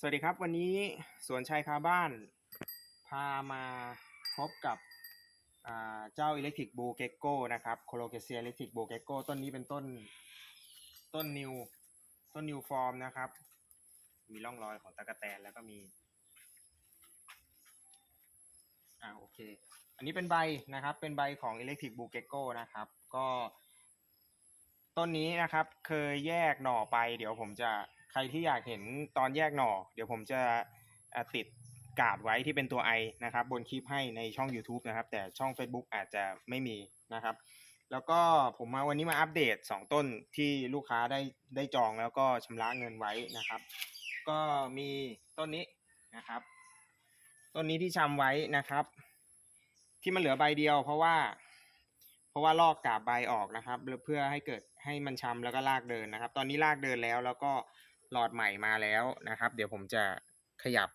สวัสดีครับ วันนี้สวนชัยคาบ้าน พามาพบกับเจ้า Electric Blue Gecko นะครับ c o l o c a c i a Electric Blue Gecko ต้นนี้เป็นต้นต้นนิวต้นนิวฟอร์มนะครับ มีร่องรอยของตะกะแตนแล้วก็มีอ่าโอเค อันนี้เป็นใบนะครับ เป็นใบของ Electric Blue Gecko นะครับ ก็ ต้นนี้นะครับ เคยแยกหน่อไป เดี๋ยวผมจะ รที่อยากเห็นตอนแยกหน่อ เดี๋ยวผมจะติดกาดไว้ที่เป็นตัวไอนะครับ บนคลิปให้ในช่อง YouTube นะครับ แต่ช่อง Facebook อาจจะไม่มีนะครับ แล้วก็ผมมาวันนี้มาอัปเดต 2 ต้นที่ลูกค้าได้ได้จองแล้วก็ชำระเงินไว้นะครับ ก็มีต้นนี้นะครับ ต้นนี้ที่ชำไว้นะครับ ที่มันเหลือใบเดียว เพราะว่า เพราะว่าลอกกาบใบออกนะครับ เพื่อให้เกิดให้มันชำแล้วก็ลากเดินนะครับ ตอนนี้ลากเดินแล้วแล้วก็ หลอดใหม่มาแล้วนะครับ เดี๋ยวผมจะขยับ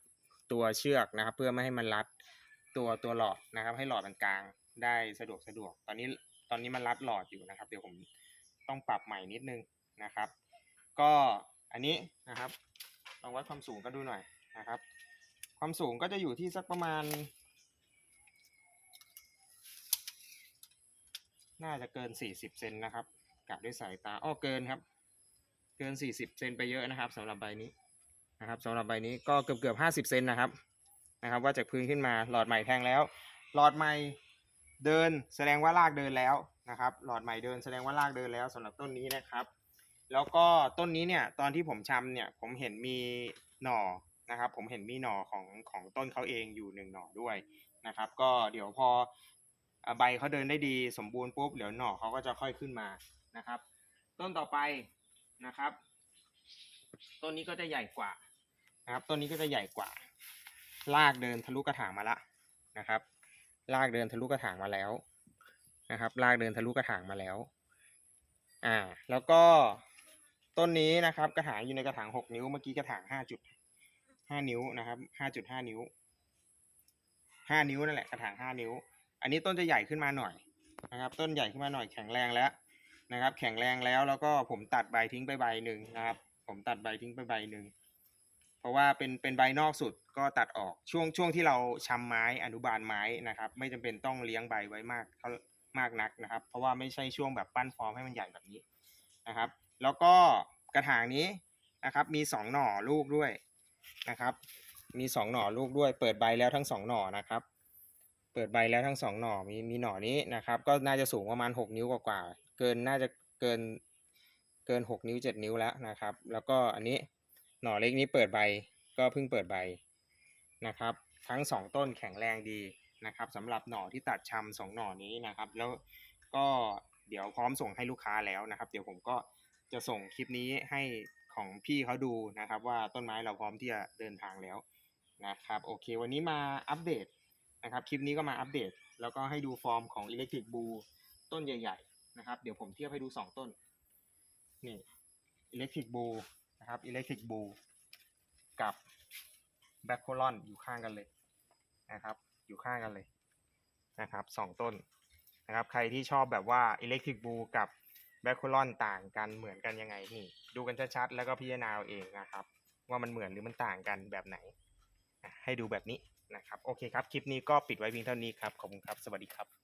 ตัวเชือกนะครับ เพื่อไม่ให้มันรัดตัวตัวหลอดนะครับ ให้หลอดมันกลางได้สะดวกสะดวก ตอนนี้ตอนนี้มันรัดหลอดอยู่นะครับ เดี๋ยวผมต้องปรับใหม่นิดนึงนะครับ ก็อันนี้นะครับลองวัดความสูงกันดูหน่อยนะครับ ความสูงก็จะอยู่ที่สักประมาณ น่าจะเกิน 40เซนนะครับกะด้วยสายตาอ้อเกินครับ กิน 40 เซนไปเยอะนะครับสำหรับใบนี้นะครับสำหรับใบนี้ก็เกือบเกือบ50เซนนะครับนะครับ ว่าจากพื้นขึ้นมาหลอดใหม่แทงแล้ว หลอดใหม่เดินแสดงว่าลากเดินแล้วนะครับ หลอดใหม่เดินแสดงว่าลากเดินแล้วสำหรับต้นนี้นะครับ แล้วก็ต้นนี้เนี่ยตอนที่ผมชำเนี่ยผมเห็นมีหน่อนะครับ ผมเห็นมีหน่อของของต้นเขาเองอยู่หนึ่งหน่อด้วยนะครับ ก็เดี๋ยวพอใบเขาเดินได้ดีสมบูรณ์ปุ๊บเดี๋ยวหน่อเขาก็จะค่อยขึ้นมานะครับ ต้นต่อไป นะครับ ต้นนี้ก็จะใหญ่กว่านะครับต้นนี้ก็จะใหญ่กว่า ลากเดินทะลุกระถางมาละนะครับ ลากเดินทะลุกระถางมาแล้วนะครับ ลากเดินทะลุกระถางมาแล้วอ่าแล้วก็ต้นนี้นะครับ กระถางอยู่ในกระถางหกนิ้วเมื่อกี้กระถางห้าจุดห้านิ้วนะครับห้าจุดห้านิ้วห้านิ้วนั่นแหละกระถางห้านิ้ว อันนี้ต้นจะใหญ่ขึ้นมาหน่อยนะครับ ต้นใหญ่ขึ้นมาหน่อยแข็งแรงแล้ว นะครับ แข็งแรงแล้วแล้วก็ผมตัดใบทิ้งไปใบหนึ่งนะครับ ผมตัดใบทิ้งไปใบหนึ่งเพราะว่าเป็นเป็นใบนอกสุดก็ตัดออกช่วงช่วงที่เราชำไม้อนุบาลไม้นะครับ ไม่จำเป็นต้องเลี้ยงใบไว้มากเท่ามากนักนะครับ เพราะว่าไม่ใช่ช่วงแบบปั้นฟอร์มให้มันใหญ่แบบนี้นะครับ แล้วก็กระถางนี้นะครับ มีสองหน่อลูกด้วยนะครับ มีสองหน่อลูกด้วย เปิดใบแล้วทั้งสองหน่อนะครับ เปิดใบแล้วทั้งสองหน่อมีมีหน่อนี้นะครับ ก็น่าจะสูงประมาณหกนิ้วกว่า เกินน่าจะเกินเกินหกนิ้วเจ็ดนิ้วแล้วนะครับ แล้วก็อันนี้หน่อเล็กนี้เปิดใบก็เพิ่งเปิดใบนะครับ ทั้งสองต้นแข็งแรงดีนะครับสำหรับหน่อที่ตัดชำสองหน่อนี้นะครับ แล้วก็เดี๋ยวพร้อมส่งให้ลูกค้าแล้วนะครับ เดี๋ยวผมก็จะส่งคลิปนี้ให้ของพี่เขาดูนะครับ ว่าต้นไม้เราพร้อมที่จะเดินทางแล้วนะครับโอเค วันนี้มาอัปเดตนะครับ คลิปนี้ก็มาอัปเดต แล้วก็ให้ดูฟอร์มของ Electric Blue ต้นใหญ่ ๆ นะครับ เดี๋ยวผมเทียบให้ดู 2 ต้น นี่ Electric Blue นะครับ Electric Blue กับ b a c k o l o n อยู่ข้างกันเลยนะครับ อยู่ข้างกันเลยนะครับสองต้นนะครับ ใครที่ชอบแบบว่า Electric Blue กับ b a c k o l o n ต่างกันเหมือนกันยังไงนี่ ดูกันชัดๆแล้วก็พิจารณาเอาเองนะครับ ว่ามันเหมือนหรือมันต่างกันแบบไหน ให้ดูแบบนี้นะครับ โอเคครับ คลิปนี้ก็ปิดไว้เพียงเท่านี้ครับ ขอบคุณครับ สวัสดีครับ